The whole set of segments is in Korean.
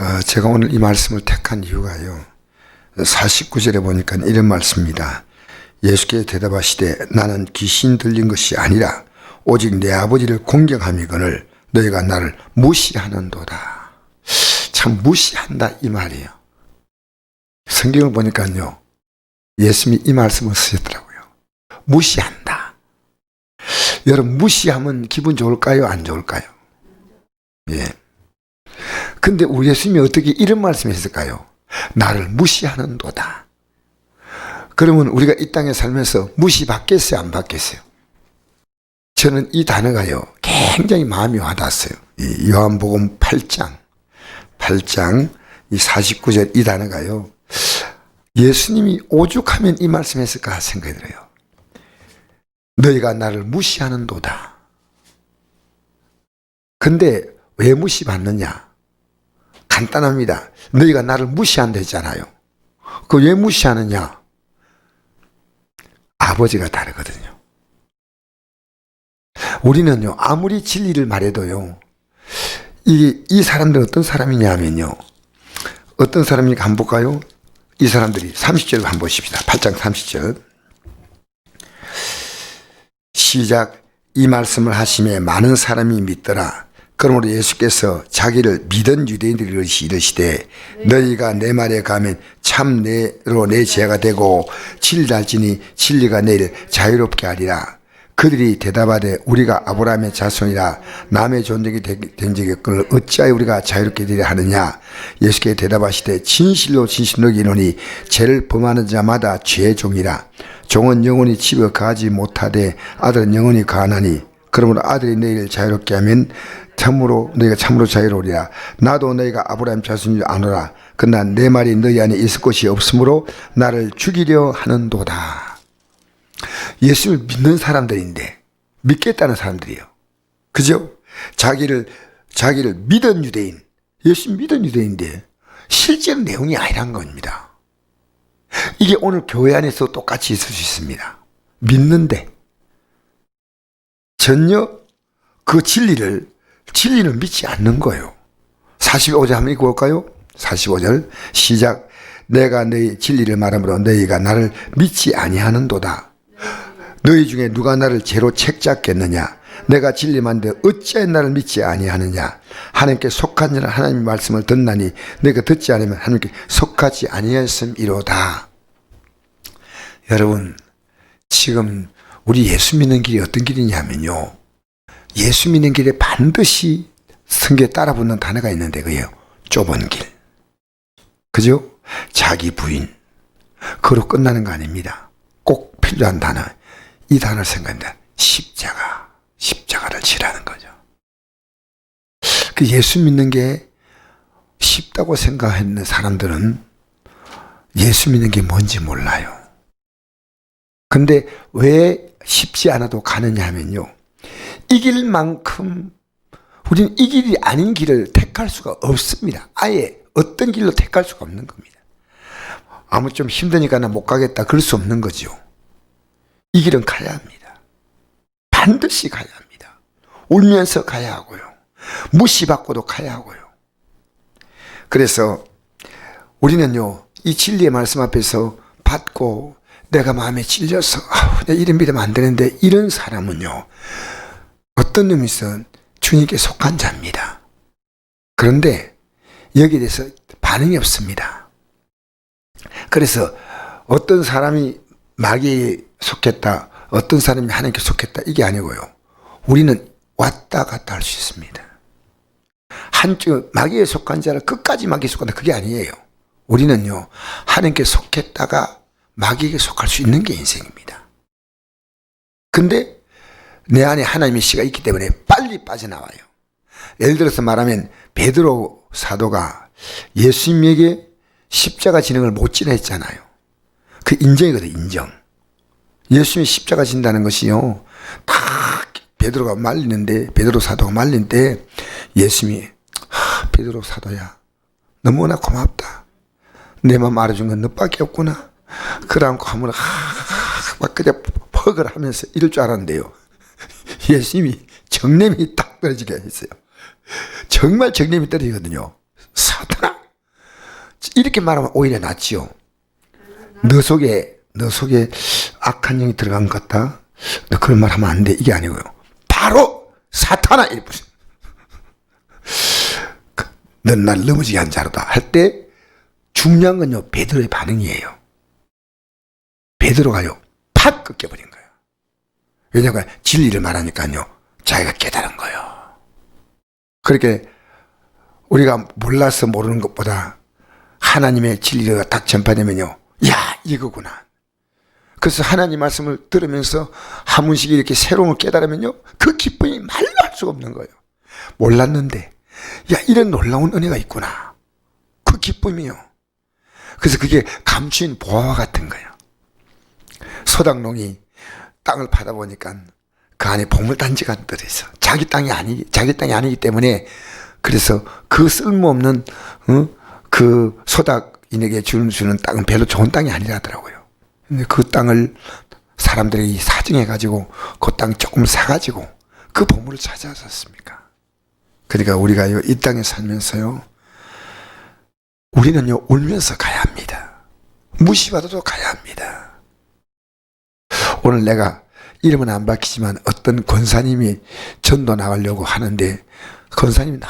어, 제가 오늘 이 말씀을 택한 이유가요. 49절에 보니까 이런 말씀입니다. 예수께 대답하시되 나는 귀신 들린 것이 아니라 오직 내 아버지를 공경함이거늘 너희가 나를 무시하는도다. 참 무시한다 이 말이에요. 성경을 보니까요. 예수님이 이 말씀을 쓰셨더라고요. 무시한다. 여러분 무시하면 기분 좋을까요? 안 좋을까요? 예. 근데 우리 예수님이 어떻게 이런 말씀했을까요? 나를 무시하는도다. 그러면 우리가 이 땅에 살면서 무시받겠어요? 안 받겠어요? 저는 이 단어가요, 굉장히 마음이 와닿았어요. 이 요한복음 8장, 8장, 이 49절 이 단어가요, 예수님이 오죽하면 이 말씀 했을까 생각이 들어요. 너희가 나를 무시하는 도다. 근데 왜 무시받느냐? 간단합니다. 너희가 나를 무시한다 했잖아요. 그 왜 무시하느냐? 아버지가 다르거든요. 우리는요, 아무리 진리를 말해도요, 이, 이 사람들은 어떤 사람이냐면요, 어떤 사람인가 한번 볼까요? 이 사람들이 30절 한번 보십시다. 8장 30절. 시작 이 말씀을 하심에 많은 사람이 믿더라. 그러므로 예수께서 자기를 믿은 유대인들이 이르시되 너희가 내 말에 가면 참 내로 내 죄가 되고 진리할지니 진리가 내일 자유롭게 하리라. 그들이 대답하되 우리가 아브라함의 자손이라 남의 존적이 된 적이 없거늘 어찌하여 우리가 자유롭게 되려 하느냐? 예수께 대답하시되 진실로 진실로 이노니 죄를 범하는 자마다 죄의 종이라. 종은 영원히 집에 가지 못하되 아들은 영원히 가하나니 그러므로 아들이 너희를 자유롭게 하면 참으로 너희가 참으로 자유로우리라 나도 너희가 아브라함 자손인 줄 아노라 그러나 내 말이 너희 안에 있을 것이 없으므로 나를 죽이려 하는도다 예수를 믿는 사람들인데 믿겠다는 사람들이에요. 그죠? 자기를 자기를 믿은 유대인, 예수 믿은 유대인인데 실제는 내용이 아니란 겁니다. 이게 오늘 교회 안에서 똑같이 있을 수 있습니다. 믿는데 전혀 그 진리를 진리는 믿지 않는 거예요. 45절 한번 읽고 올까요? 45절 시작 내가 너희 진리를 말하므로 너희가 나를 믿지 아니하는도다. 너희 중에 누가 나를 죄로 책잡겠느냐? 내가 진리만데 어찌하여 나를 믿지 아니하느냐? 하나님께 속한 자는 하나님의 말씀을 듣나니 내가 듣지 않으면 하나님께 속하지 아니하였음이로다. 여러분 지금 우리 예수 믿는 길이 어떤 길이냐면요. 예수 믿는 길에 반드시 성경에 따라 붙는 단어가 있는데 그예요. 좁은 길. 그죠? 자기 부인. 그로 끝나는 거 아닙니다. 꼭 필요한 단어. 이 단어를 생각합니다. 십자가. 십자가를 지라는 거죠. 그 예수 믿는 게 쉽다고 생각하는 사람들은 예수 믿는 게 뭔지 몰라요. 근데 왜 쉽지 않아도 가느냐 하면요. 이 길 만큼 우리는 이 길이 아닌 길을 택할 수가 없습니다. 아예 어떤 길로 택할 수가 없는 겁니다. 아무 좀 힘드니까 나 못 가겠다. 그럴 수 없는 거죠. 이 길은 가야 합니다. 반드시 가야 합니다. 울면서 가야 하고요. 무시받고도 가야 하고요. 그래서 우리는요, 이 진리의 말씀 앞에서 받고 내가 마음에 찔려서, 아우, 내 이름 믿으면 안 되는데, 이런 사람은요, 어떤 의미에서 주님께 속한 자입니다. 그런데 여기에 대해서 반응이 없습니다. 그래서 어떤 사람이 마귀에 속했다, 어떤 사람이 하나님께 속했다, 이게 아니고요. 우리는 왔다 갔다 할 수 있습니다. 한쪽, 마귀에 속한 자를 끝까지 마귀에 속한다, 그게 아니에요. 우리는요, 하나님께 속했다가 마귀에게 속할 수 있는 게 인생입니다. 근데 내 안에 하나님의 씨가 있기 때문에 빨리 빠져나와요. 예를 들어서 말하면 베드로 사도가 예수님에게 십자가 진행을 못 지나 했잖아요. 그 인정이거든, 인정. 예수님이 십자가 진다는 것이요. 다 베드로가 말리는데, 베드로 사도가 말린 때 예수님이 하, 베드로 사도야. 너무나 고맙다. 내맘 알아준 건 너밖에 없구나. 그러고 하면 하, 막 그냥 퍽을 하면서 이럴 줄 알았는데요. 예수님이 정념이 딱 떨어지게 했어요. 정말 정념이 떨어지거든요. 사탄아, 이렇게 말하면 오히려 낫지요. 너 속에 너 속에 악한 영이 들어간 것 같다. 너 그런 말 하면 안 돼. 이게 아니고요. 바로 사탄아 이래 보세요. 넌날 넘어지게 한 자로다 할 때 중요한 건요 베드로의 반응이에요. 베드로가요 팍 꺾여버린 거예요. 왜냐하면 진리를 말하니까요 자기가 깨달은 거예요. 그렇게 우리가 몰라서 모르는 것보다 하나님의 진리가 딱 전파되면요 야 이거구나. 그래서 하나님 말씀을 들으면서 한 번씩 이렇게 새로운 걸 깨달으면요 그 기쁨이 말로 할 수가 없는 거예요. 몰랐는데 야 이런 놀라운 은혜가 있구나. 그 기쁨이요. 그래서 그게 감추인 보화와 같은 거예요. 소당농이 땅을 파다 보니까 그 안에 보물단지가 들어있어. 자기 땅이 아니, 자기 땅이 아니기 때문에 그래서 그 쓸모없는, 어? 그 소닥인에게 주는, 주는 땅은 별로 좋은 땅이 아니라더라고요. 근데 그 땅을 사람들이 사정해가지고 그 땅 조금 사가지고 그 보물을 찾아왔습니까? 그러니까 우리가 이 땅에 살면서요, 우리는요, 울면서 가야 합니다. 무시받아도 가야 합니다. 오늘 내가 이름은 안 밝히지만 어떤 권사님이 전도 나가려고 하는데 권사님이 나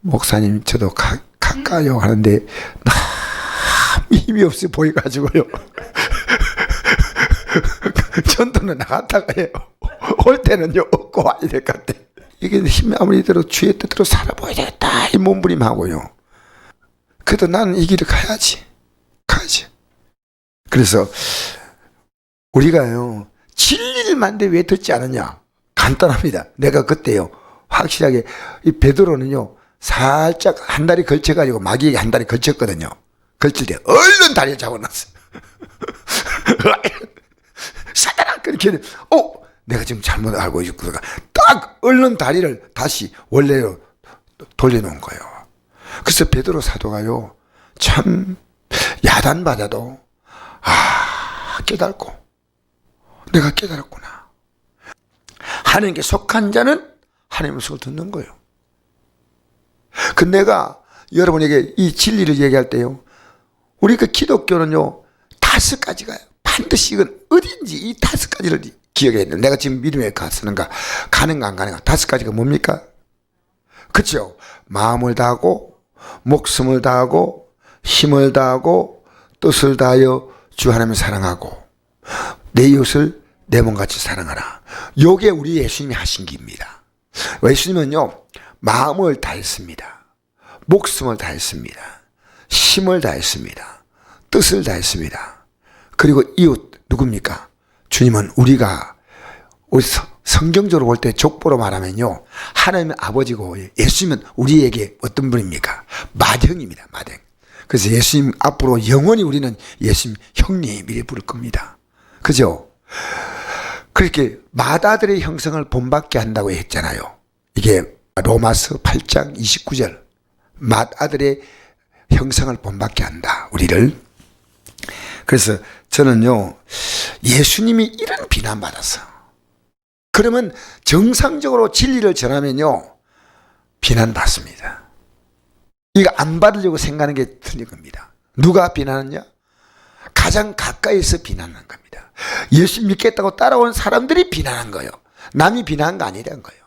목사님 저도 가, 갈까요 하는데 너무 힘이 없어 보여가지고요. 전도는 나갔다가 해요. 올 때는요 얻고 와야 될 것 같아. 이게 힘이 아무리 들어 주의 뜻대로 살아보야 되겠다 이 몸부림하고요. 그래도 나는 이 길을 가야지. 가야지. 그래서 우리가요, 진리를 만데 왜 듣지 않느냐? 간단합니다. 내가 그때요, 확실하게, 이 베드로는요, 살짝 한 다리 걸쳐가지고 마귀에게 한 다리 걸쳤거든요. 걸칠 때, 얼른 다리를 잡아놨어. 사단아! 그렇게, 어? 내가 지금 잘못 알고 있구나. 딱, 얼른 다리를 다시 원래로 돌려놓은 거예요. 그래서 베드로 사도가요, 참, 야단 받아도, 아, 깨닫고, 내가 깨달았구나. 하나님께 속한 자는 하나님의 속을 듣는 거예요. 그 내가 여러분에게 이 진리를 얘기할 때요. 우리 그 기독교는요, 다섯 가지가 반드시 이건 어딘지 이 다섯 가지를 기억해야 돼. 내가 지금 믿음에 갔으는가, 가는가 안 가는가, 다섯 가지가 뭡니까? 그죠? 마음을 다하고, 목숨을 다하고, 힘을 다하고, 뜻을 다하여 주 하나님을 사랑하고, 내 이웃을 내 몸같이 사랑하라. 요게 우리 예수님이 하신 길입니다. 예수님은요, 마음을 다했습니다. 목숨을 다했습니다. 힘을 다했습니다. 뜻을 다했습니다. 그리고 이웃 누굽니까? 주님은 우리가 우리 성- 성경적으로 볼 때 족보로 말하면요. 하나님의 아버지고 예수님은 우리에게 어떤 분입니까? 맏형입니다. 맏형. 그래서 예수님 앞으로 영원히 우리는 예수님 형님 이래 부를 겁니다. 그죠? 그렇게 맏아들의 형성을 본받게 한다고 했잖아요. 이게 로마서 8장 29절. 맏아들의 형성을 본받게 한다. 우리를. 그래서 저는요, 예수님이 이런 비난받았어. 그러면 정상적으로 진리를 전하면요, 비난받습니다. 이거 안 받으려고 생각하는 게 틀린 겁니다. 누가 비난하냐? 가장 가까이서 비난하는 겁니다. 예수 믿겠다고 따라온 사람들이 비난한 거예요. 남이 비난한 거 아니라는 거예요.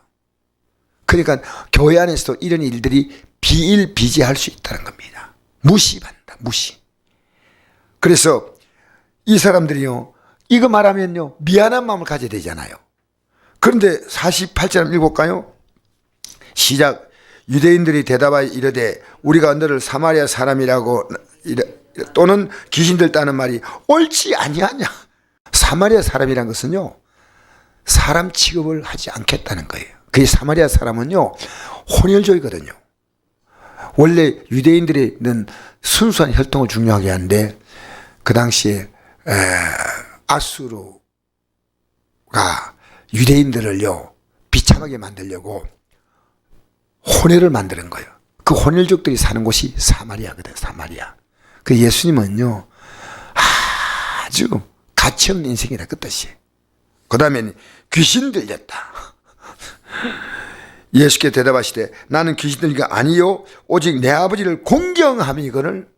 그러니까 교회 안에서도 이런 일들이 비일비재할 수 있다는 겁니다. 무시받는다, 무시. 그래서 이 사람들이요, 이거 말하면요, 미안한 마음을 가져야 되잖아요. 그런데 48절 읽어볼까요? 시작. 유대인들이 대답하여 이르되 우리가 너를 사마리아 사람이라고 또는 귀신들 따는 말이 옳지 아니하냐. 사마리아 사람이란 것은요. 사람 취급을 하지 않겠다는 거예요. 그 사마리아 사람은요. 혼혈족이거든요. 원래 유대인들이는 순수한 혈통을 중요하게 하는데 그 당시에 에, 아수르가 유대인들을요 비참하게 만들려고 혼혈을 만드는 거예요. 그 혼혈족들이 사는 곳이 사마리아거든, 사마리아. 그 예수님은요, 아주 가치 없는 인생이라 그 뜻이에요. 그 다음에 귀신 들렸다. 예수께 대답하시되 나는 귀신 게 아니요 오직 내 아버지를 공경함이 이거를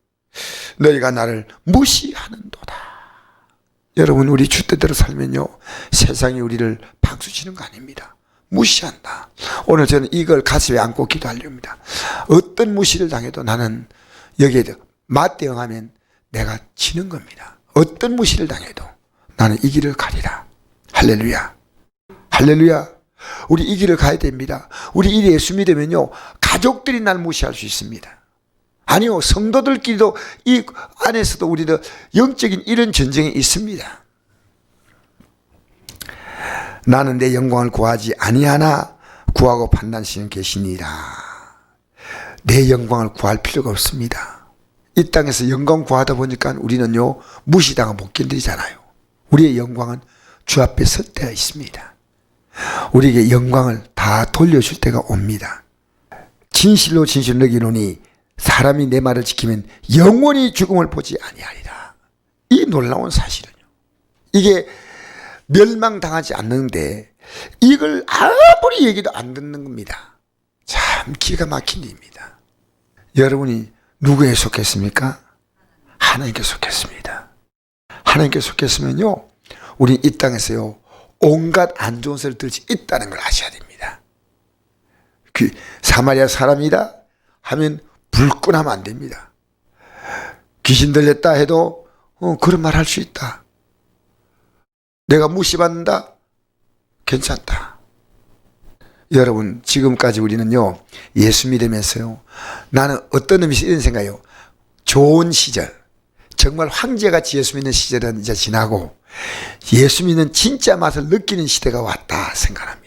너희가 나를 무시하는도다. 여러분 우리 주뜻대로 살면요 세상이 우리를 박수치는 거 아닙니다. 무시한다. 오늘 저는 이걸 가슴에 안고 기도하려합니다. 어떤 무시를 당해도 나는 여기에 맞대응하면 내가 지는 겁니다. 어떤 무시를 당해도 나는 이 길을 가리라. 할렐루야. 할렐루야. 우리 이 길을 가야 됩니다. 우리 이 예수 믿으면요 가족들이 날 무시할 수 있습니다. 아니요, 성도들끼리도 이 안에서도 우리도 영적인 이런 전쟁이 있습니다. 나는 내 영광을 구하지 아니하나 구하고 판단시는 계시니라. 내 영광을 구할 필요가 없습니다. 이 땅에서 영광 구하다 보니까 우리는요 무시당하 못 견디잖아요. 우리의 영광은 주 앞에 설 때가 있습니다. 우리에게 영광을 다 돌려줄 때가 옵니다. 진실로 진실로 너기노니 사람이 내 말을 지키면 영원히 죽음을 보지 아니하리라. 이 놀라운 사실은요. 이게 멸망당하지 않는데 이걸 아무리 얘기도 안 듣는 겁니다. 참 기가 막힌 일입니다. 여러분이 누구에 속했습니까? 하나님께 속했습니다. 하나님께 속했으면요. 우리 이 땅에서요. 온갖 안 좋은 소리를 들지 있다는 걸 아셔야 됩니다. 그 사마리아 사람이다 하면 불끈하면 안 됩니다. 귀신 들렸다 해도 어, 그런 말 할 수 있다. 내가 무시받는다? 괜찮다. 여러분, 지금까지 우리는요, 예수 믿으면서요, 나는 어떤 의미에서 이런 생각이요. 좋은 시절, 정말 황제같이 예수 믿는 시절은 이제 지나고, 예수 믿는 진짜 맛을 느끼는 시대가 왔다 생각합니다.